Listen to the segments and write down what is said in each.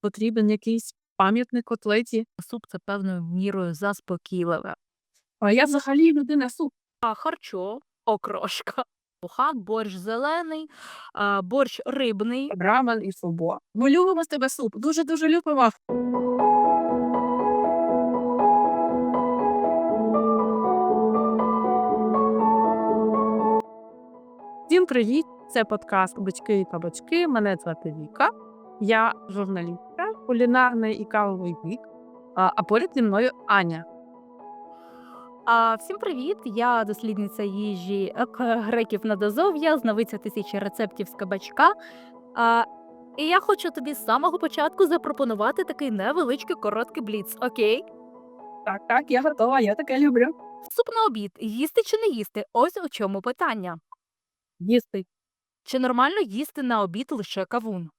потрібен якийсь пам'ятник котлеті. Суп це певною мірою заспокійливе. А я взагалі людина суп. А харчо, окрошка, уха, борщ зелений, а, борщ рибний. Рамен і фобо. Ми любимо з тебе суп. Дуже дуже любимо. Всім привіт! Це подкаст Бички і кабачки. Мене звати Віка. Я журналістка, кулінарний і кавовий бік. А а поряд зі мною Аня. А, всім привіт! Я дослідниця їжі е, греків Надазов'я, знавиця тисячі рецептів з кабачка. А, і я хочу тобі з самого початку запропонувати такий невеличкий короткий бліц. Окей? Так, так, я готова, я таке люблю. Суп на обід. Їсти чи не їсти? Ось у чому питання. Їсти Чи нормально їсти на обід лише кавун?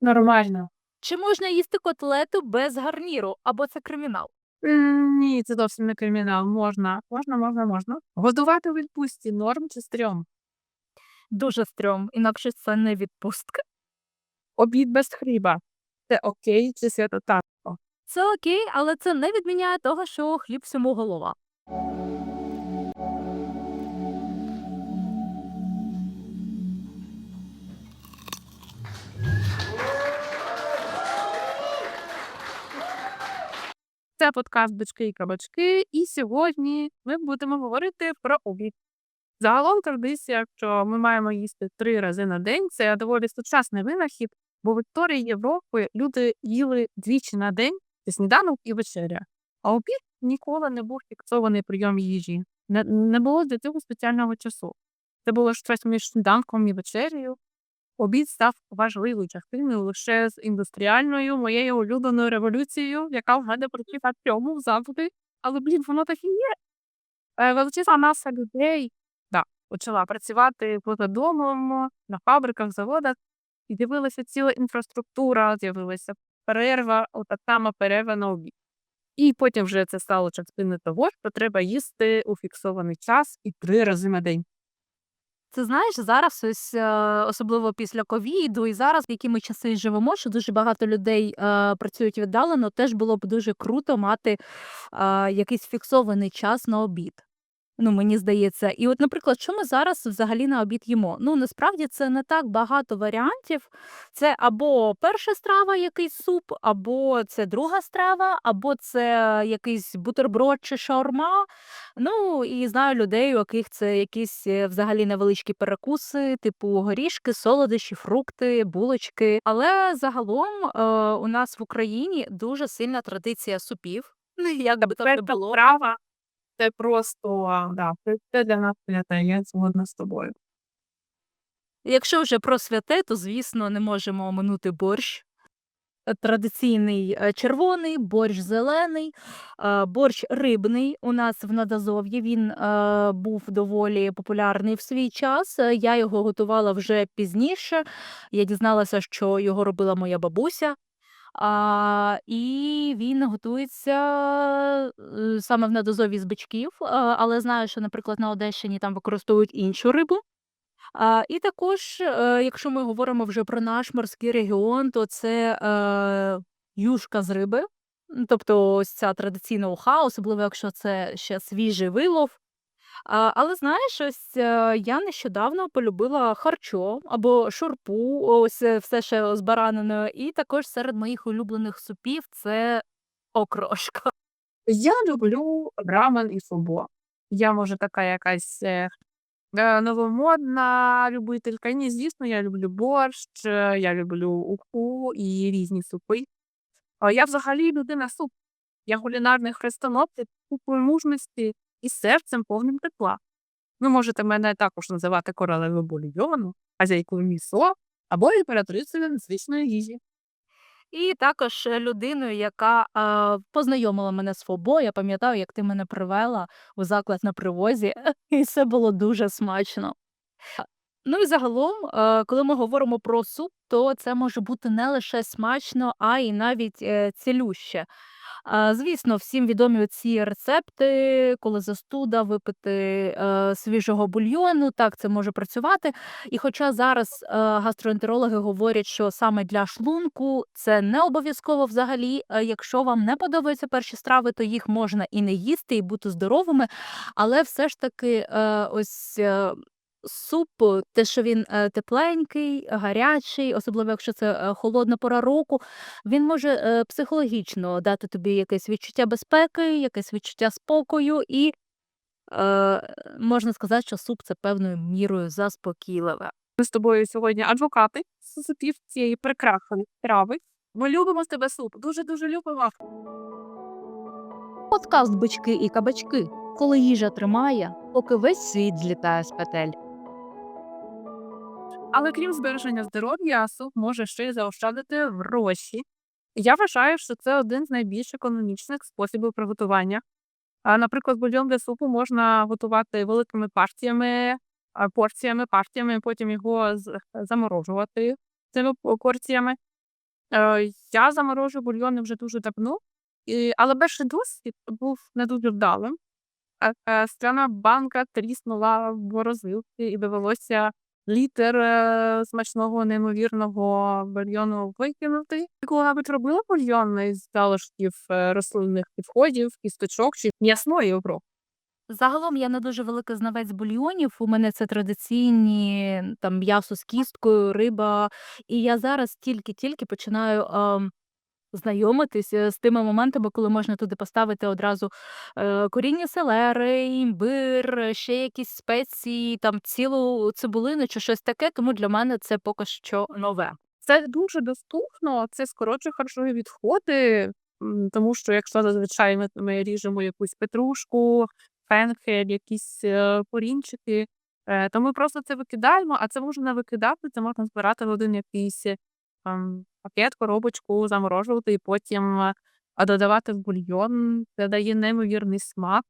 Нормально. Чи можна їсти котлету без гарніру, або це кримінал? М, Ні, це зовсім не кримінал. Можна, можна, можна, можна. Годувати у відпустці норм чи стрьом? Дуже стрьом, інакше це не відпустка. Обід без хліба. Це окей чи свято святотатство? Це окей, але це не відміняє того, що хліб всьому голова. Це подкаст «Бички і кабачки, і сьогодні ми будемо говорити про обід. Загалом традиція, що ми маємо їсти три рази на день, це доволі сучасний винахід, бо в історії Європи люди їли двічі на день це сніданок і вечеря. А обід ніколи не був фіксований прийом їжі. Не було для цього спеціального часу. Це було щось між сніданком і вечерею. Обід став важливою частиною лише з індустріальною моєю улюбленою революцією, яка в мене працює цьому завжди. Але блін, воно так і є. Е, Величезна маса людей да, почала працювати поза домом, на фабриках, заводах, і з'явилася ціла інфраструктура, з'явилася перерва, ота сама перерва на обід. І потім вже це стало частиною того, що треба їсти у фіксований час і три рази на день. Ти знаєш, зараз ось е, особливо після ковіду, і зараз, які ми часи живемо, що дуже багато людей е, працюють віддалено, теж було б дуже круто мати е, якийсь фіксований час на обід. Ну, мені здається. І от, наприклад, що ми зараз взагалі на обід їмо? Ну, насправді це не так багато варіантів. Це або перша страва, якийсь суп, або це друга страва, або це якийсь бутерброд чи шаурма. Ну, і знаю людей, у яких це якісь е, взагалі невеличкі перекуси, типу горішки, солодощі, фрукти, булочки. Але загалом е, у нас в Україні дуже сильна традиція супів. Як би то не було. страва це просто да, це, для нас святе, я згодна з тобою. Якщо вже про святе, то звісно не можемо оминути борщ. Е, Традиційний е, червоний, борщ зелений, е, борщ рибний у нас в Надазов'ї. Він був доволі популярний в свій час. Я його готувала вже пізніше. Я дізналася, що його робила моя бабуся. А, і він готується е, саме в Надазов'ї з бичків, е, але знаю, що, наприклад, на Одещині там використовують іншу рибу. А, і також, е, якщо ми говоримо вже про наш морський регіон, то це е, юшка з риби. Тобто ось ця традиційна уха, особливо якщо це ще свіжий вилов. Але знаєш, ось е, я нещодавно полюбила харчо або шурпу, ось е, все ще з бараниною. І також серед моїх улюблених супів це окрошка. Я люблю рамен і фобо. Я може така якась е, новомодна любителька. Ні, звісно, я люблю борщ, я люблю уху і різні супи. Я взагалі людина суп. Я кулінарний хрестоносець купою мужності і серцем повним тепла. Ви можете мене також називати королевою бульйону, хазяйкою місо або імператрицею незвичної їжі. І також е, людиною, яка е, познайомила мене з Фобо. Я пам'ятаю, як ти мене привела у заклад на привозі, і це було дуже смачно. Ну і загалом, е, коли ми говоримо про суп, то це може бути не лише смачно, а й навіть е, цілюще. Звісно, всім відомі ці рецепти, коли застуда, випити, е, свіжого бульйону. Так, це може працювати. І хоча зараз, е, гастроентерологи говорять, що саме для шлунку це не обов'язково взагалі. Е, якщо вам не подобаються перші страви, то їх можна і не їсти, і бути здоровими. Але все ж таки, ось, суп, те, що він, е, тепленький, гарячий, особливо якщо це, е, холодна пора року, він може, е, психологічно дати тобі якесь відчуття безпеки, якесь відчуття спокою і, е, можна сказати, що суп це певною мірою заспокійливе. Ми з тобою сьогодні адвокати з супів цієї прекрасної страви. Ми любимо з тебе суп. Дуже-дуже любимо. Подкаст «Бички і кабачки», коли їжа тримає, поки весь світ злітає з петель. Але крім збереження здоров'я, суп може ще й заощадити гроші. Я вважаю, що це один з найбільш економічних способів приготування. Наприклад, бульйон для супу можна готувати великими партіями, порціями, партіями, потім його заморожувати цими порціями. Е, Я заморожую бульйони вже дуже давно, але перший досвід був не дуже вдалим. Е, е, Скляна банка тріснула в морозилці і довелося літр е, смачного неймовірного бульйону викинути. Ти коли-небудь робила бульйон із залишків е, рослинних відходів, кісточок чи м'ясної обробки? Загалом я не дуже великий знавець бульйонів. У мене це традиційні там м'ясо з кісткою, риба. І я зараз тільки-тільки починаю ем, знайомитись е, з тими моментами, коли можна туди поставити одразу е, коріння селери, імбир, ще якісь спеції, там цілу цибулину чи щось таке. Тому для мене це поки що нове. Це дуже доступно, це скорочує харчові відходи, тому що якщо зазвичай ми, ми ріжемо якусь петрушку, фенхель, якісь е, корінчики, то ми просто це викидаємо, а це можна викидати, це можна збирати в один якийсь пакет, коробочку, заморожувати і потім е, додавати в бульйон. Це дає неймовірний смак.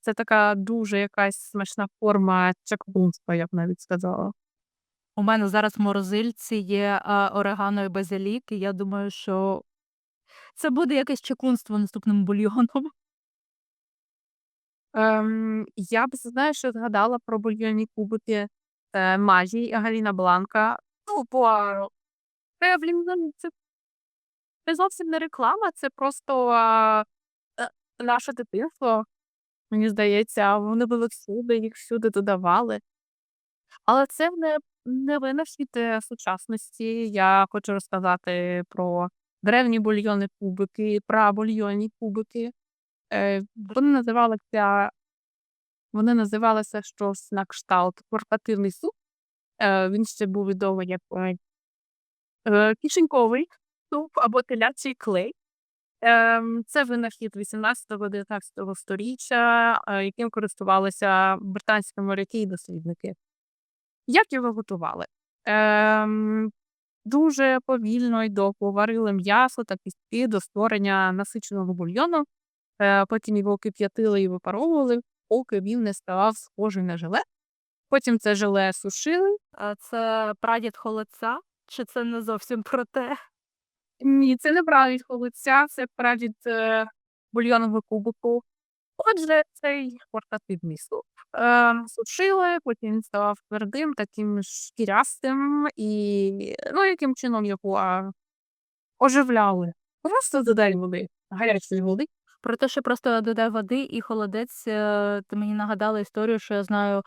Це така дуже якась смачна форма чаклунства, я б навіть сказала. У мене зараз в морозильці є а, орегано і базилік, і я думаю, що це буде якесь чаклунство наступним бульйоном. Ем, я б, знаєш, що згадала про бульйонні кубики е, Мажі Галіна Бланка. Ну, по ну, це, це зовсім не реклама, це просто а, е, наше дитинство. Мені здається, вони були всюди, їх всюди додавали. Але це не, не винахід е, сучасності. Я хочу розказати про древні бульйонні кубики, прабульйонні кубики. Е, вони називалися вони називалися щось на кшталт портативний суп. Е, він ще був відомий як е, кишеньковий суп або телячий клей. Ем, це винахід 18-19 сторіччя, е, яким користувалися британські моряки і дослідники. Як його готували? Ем, дуже повільно й довго варили м'ясо та кістки до створення насиченого бульйону. Е, потім його кип'ятили і випаровували, поки він не ставав схожий на желе. Потім це желе сушили. Це прадід холодця? Чи це не зовсім про те? Ні, це не прадід холодця, це прадід е, бульйонового кубику. Отже, цей портативний суп. Е, сушили, потім він ставав твердим, таким шкірястим, і ну, яким чином його а, оживляли. Просто додай води, гарячої води. Про те, що просто додай води і холодець, е, ти мені нагадала історію, що я знаю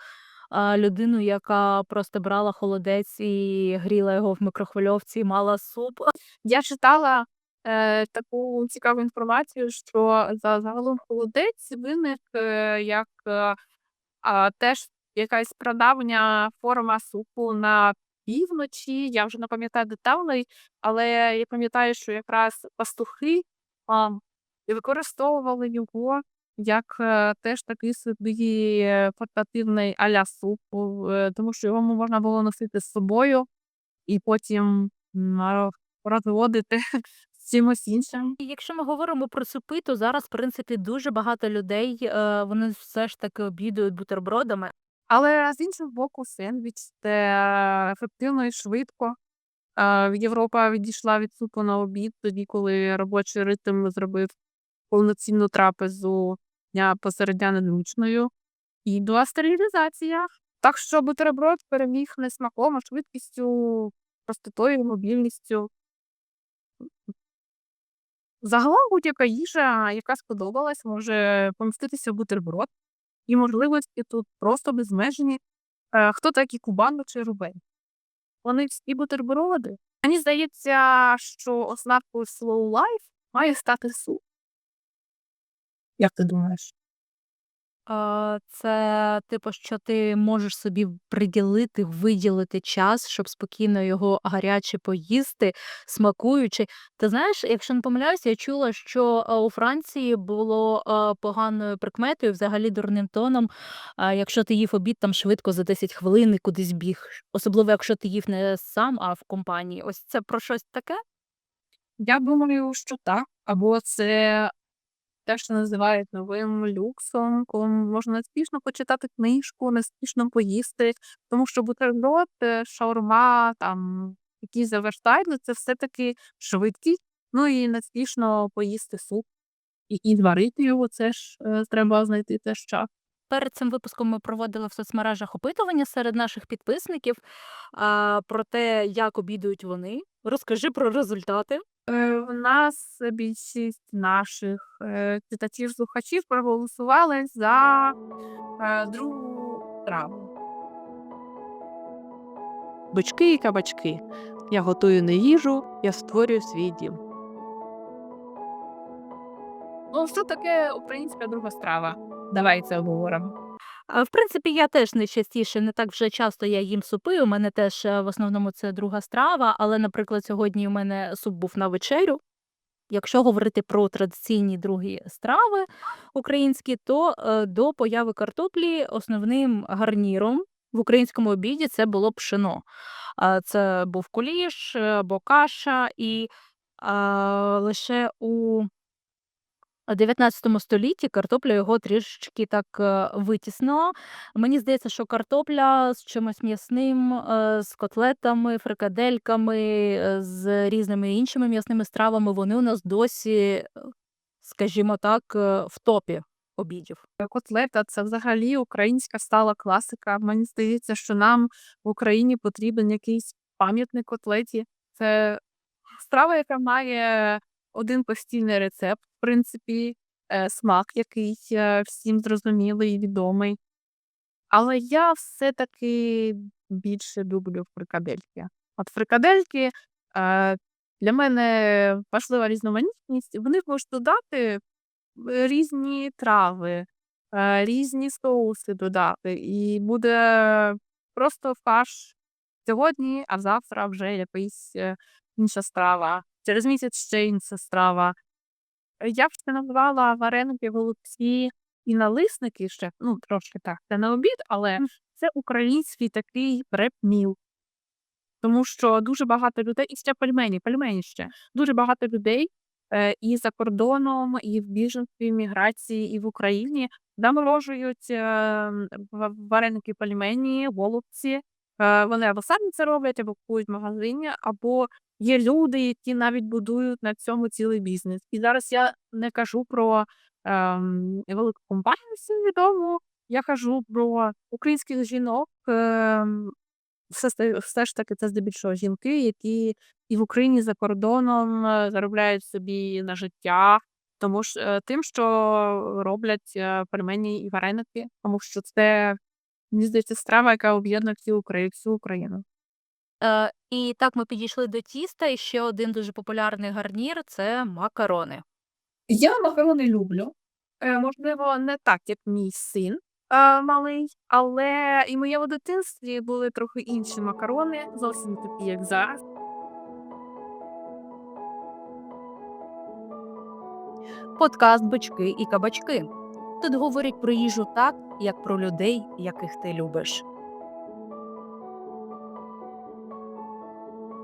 людину, яка просто брала холодець і гріла його в мікрохвильовці, і мала суп. Я читала е, таку цікаву інформацію, що за загалом холодець виник е, як е, теж якась прадавня форма супу на півночі. Я вже не пам'ятаю деталей, але я пам'ятаю, що якраз пастухи а, використовували його як е, теж такий собі е, портативний аля супу, е, тому що його можна було носити з собою і потім розводити з чимось іншим. Якщо ми говоримо про супи, то зараз, в принципі, дуже багато людей вони все ж таки обідують бутербродами. Але з іншого боку, сендвіч це ефективно і швидко. Європа відійшла від супу на обід, тоді, коли робочий ритм зробив повноцінну трапезу дня посеред дня незручною. І була стерилізація. Так що бутерброд переміг не смаком, а швидкістю, простотою, мобільністю. Загалом будь-яка їжа, яка сподобалась, може поміститися в бутерброд. І можливості тут просто безмежні. Е, Хто такі Кубано чи Рубен? Вони всі бутерброди. Мені здається, що ознакою slow life має стати суп. Як ти думаєш? А, Це типу, що ти можеш собі приділити, виділити час, щоб спокійно його гаряче поїсти, смакуючи. Ти знаєш, якщо не помиляюся, я чула, що у Франції було поганою прикметою, взагалі дурним тоном, якщо ти їв обід там швидко за 10 хвилин і кудись біг. Особливо, якщо ти їв не сам, а в компанії. Ось це про щось таке? Я думаю, що так. Або це те, що називають новим люксом, коли можна неспішно почитати книжку, неспішно поїсти. Тому що бутерброд, е, шаурма, там якісь заверстайли, це все-таки швидкість. Ну і неспішно поїсти суп. І, і зварити його, це ж е, треба знайти теж час. Перед цим випуском ми проводили в соцмережах опитування серед наших підписників а, про те, як обідують вони. Розкажи про результати. Е, В нас більшість наших е, читачів-слухачів проголосували за е, другу траву. Бички і кабачки. Я готую не їжу, я створюю свій дім. Ну, що таке українська друга страва? Давай це обговоримо. В принципі, я теж найчастіше, не так вже часто я їм супи. У мене теж е, в основному це друга страва, але, наприклад, сьогодні у мене суп був на вечерю. Якщо говорити про традиційні другі страви українські, то е, до появи картоплі основним гарніром в українському обіді це було пшено. Це був куліш е, або каша, і лише у 19 столітті картопля його трішечки так е, витіснила. Мені здається, що картопля з чимось м'ясним, е, з котлетами, фрикадельками, е, з різними іншими м'ясними стравами, вони у нас досі, скажімо так, в топі обідів. Котлета це взагалі українська стала класика. Мені здається, що нам в Україні потрібен якийсь пам'ятник котлеті. Це страва, яка має один постійний рецепт, в принципі, е, смак, який е, всім зрозумілий і відомий. Але я все-таки більше люблю фрикадельки. От фрикадельки е, для мене важлива різноманітність. В них можуть додати різні трави, різні соуси додати, і буде просто фарш сьогодні, а завтра вже якась інша страва. Через місяць ще інша страва. Я назвала вареники, голубці і налисники ще, ну, трошки так, це не обід, але це український такий преп-міл. Тому що дуже багато людей, і ще пельмені, пельмені ще. Дуже багато людей е, і за кордоном, і в біженстві, міграції, і в Україні заморожують е, вареники пельмені, голубці. Е, вони або самі це роблять, або купують в магазині, або є люди, які навіть будують на цьому цілий бізнес. І зараз я не кажу про ем, велику компанію всім відому, я кажу про українських жінок. ем, все, все ж таки це здебільшого жінки, які і в Україні за кордоном е, заробляють собі на життя, тому ж е, тим, що роблять е, пельмені і вареники, тому що це мені здається страва, яка об'єднує всю Україну. Е, І так ми підійшли до тіста. І ще один дуже популярний гарнір це макарони. Я макарони люблю. Е, можливо, не так, як мій син е, малий, але і в моєму дитинстві були трохи інші макарони, зовсім не такі, як зараз. Подкаст Бички і кабачки. Тут говорять про їжу так, як про людей, яких ти любиш.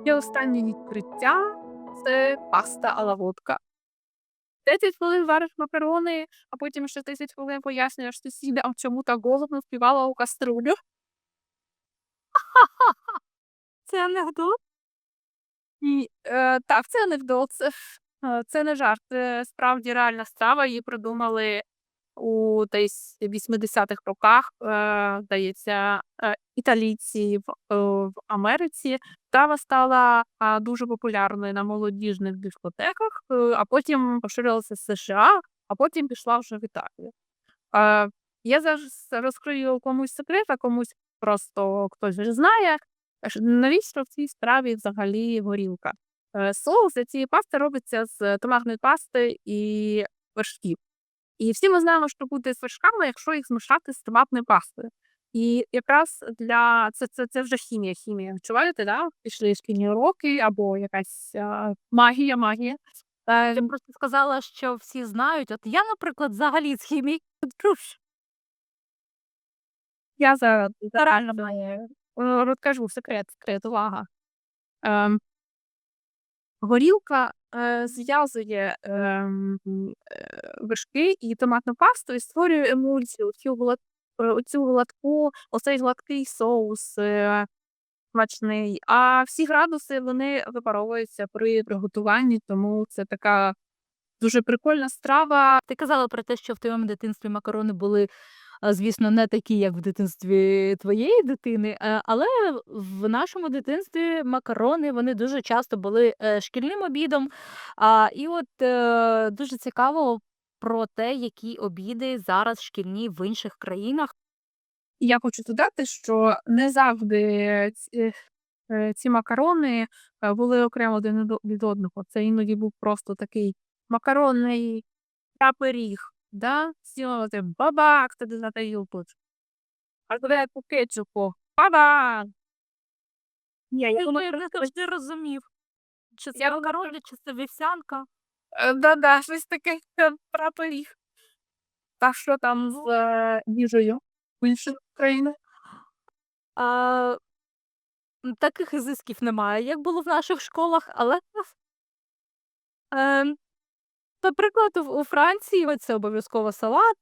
І останнє відкриття це паста ала водка. 10 хвилин вариш макарони, а потім ще 10 хвилин пояснюєш сусідам, чому так голодно співала у каструлю. Це анекдот? І, е, так, це анекдот. Е, це не жарт. Це справді реальна страва. Її придумали у десь 80-х роках, е, здається, е, італійці в, е, Америці. Страва стала дуже популярною на молодіжних дискотеках, а потім поширилася в США, а потім пішла вже в Італію. Я зараз розкрию комусь секрет, а комусь просто хтось вже знає. Навіщо в цій страві взагалі горілка? Соус для цієї пасти робиться з томатної пасти і вершків. І всі ми знаємо, що буде з вершками, якщо їх змішати з томатною пастою. І якраз для це, це, це вже хімія, хімія. Відчуваєте, да? Пішли шкільні уроки або якась а, магія, магія. Я просто сказала, що всі знають. От я, наприклад, взагалі з хімії друж. Я зараз реально. Е, Розкажу секрет, секрет, увага. Ем, горілка е, зв'язує е, вершки і томатну пасту і створює емульсію, оцю, глад, оцю гладку, оцей гладкий соус е, смачний. А всі градуси вони випаровуються при приготуванні, тому це така дуже прикольна страва. Ти казала про те, що в твоєму дитинстві макарони були, звісно, не такі, як в дитинстві твоєї дитини, е, але в нашому дитинстві макарони вони дуже часто були е, шкільним обідом. І от е, дуже цікаво про те, які обіди зараз шкільні в інших країнах. Я хочу додати, що не завжди ці, ці макарони були окремо один від одного. Це іноді був просто такий макаронний пиріг, да? Сілити бабак, туди на тарілку. А туди по кетчупу. Бабак! Ні, я думаю, не завжди розумів, чи це Я макарони, чи це вівсянка. Е, Да-да, щось таке про. Та що там з е, їжею в інших країнах? А, таких ізисків немає, як було в наших школах, але наприклад, у Франції це обов'язково салат,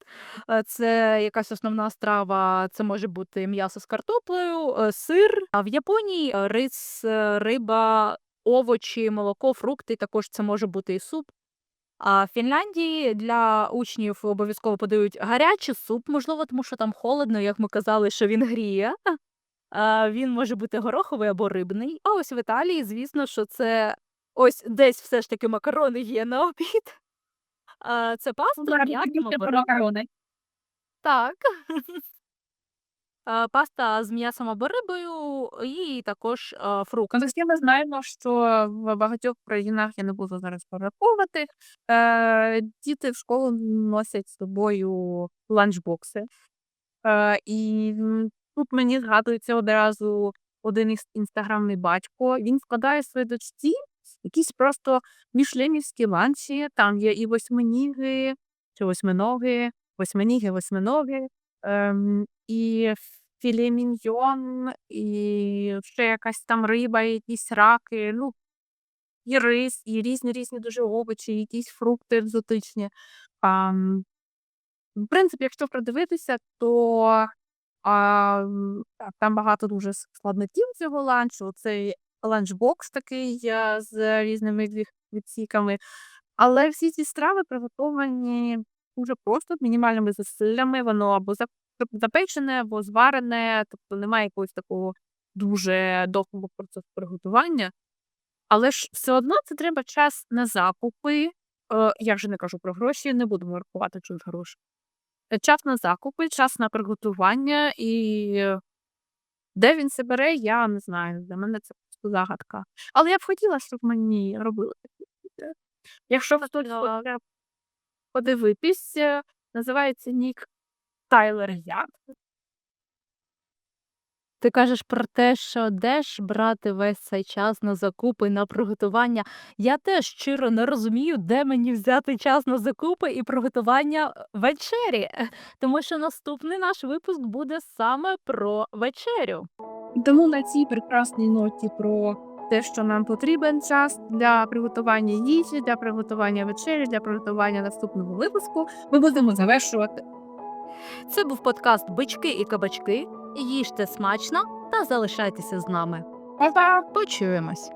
е, це якась основна страва, це може бути м'ясо з картоплею, е, сир. А в Японії е, рис, риба, овочі, молоко, фрукти, також це може бути і суп. А в Фінляндії для учнів обов'язково подають гарячий суп, можливо, тому що там холодно, як ми казали, що він гріє. Він може бути гороховий або рибний. А ось в Італії, звісно, що це ось десь все ж таки макарони є на обід. А, це паста м'ясом або рибою. макарони. Так. А, Паста з м'ясом або рибою і також а, фрукти. Контексті ми знаємо, що в багатьох країнах я не буду зараз пораховувати. Е, діти в школу носять з собою ланчбокси. Е, і тут мені згадується одразу один із інстаграмний батько. Він складає своїй дочці якісь просто мішленівські ланчі. Там є і восьминіги, чи восьминоги, восьминіги, восьминоги. Ем, і філе міньйон, і ще якась там риба, якісь раки, ну, і рис, і різні різні дуже овочі, якісь фрукти екзотичні. А, м, в принципі, якщо придивитися, то а, там багато дуже складників цього ланчу. Цей ланчбокс такий з різними відсіками. Але всі ці страви приготовані дуже просто, мінімальними зусиллями. Воно або запечене, або зварене, тобто немає якогось такого дуже довгого процесу приготування. Але ж все одно це треба час на закупи. Е, я вже не кажу про гроші, не будемо рахувати чуть гроші. Е, Час на закупи, час на приготування, і де він це бере, я не знаю. Для мене це загадка. Але я б хотіла, щоб мені робили такі. відео. Якщо хтось Так. хоче подивитись, називається нік Тайлер Як. Ти кажеш про те, що де ж брати весь цей час на закупи, на приготування. Я теж щиро не розумію, де мені взяти час на закупи і приготування е, вечері, тому що наступний наш випуск буде саме про вечерю. Тому на цій прекрасній ноті про те, що нам потрібен час для приготування їжі, для приготування вечері, для приготування наступного випуску, ми будемо завершувати. Це був подкаст Бички і кабачки. Їжте смачно та залишайтеся з нами. Па-па! Почуємось.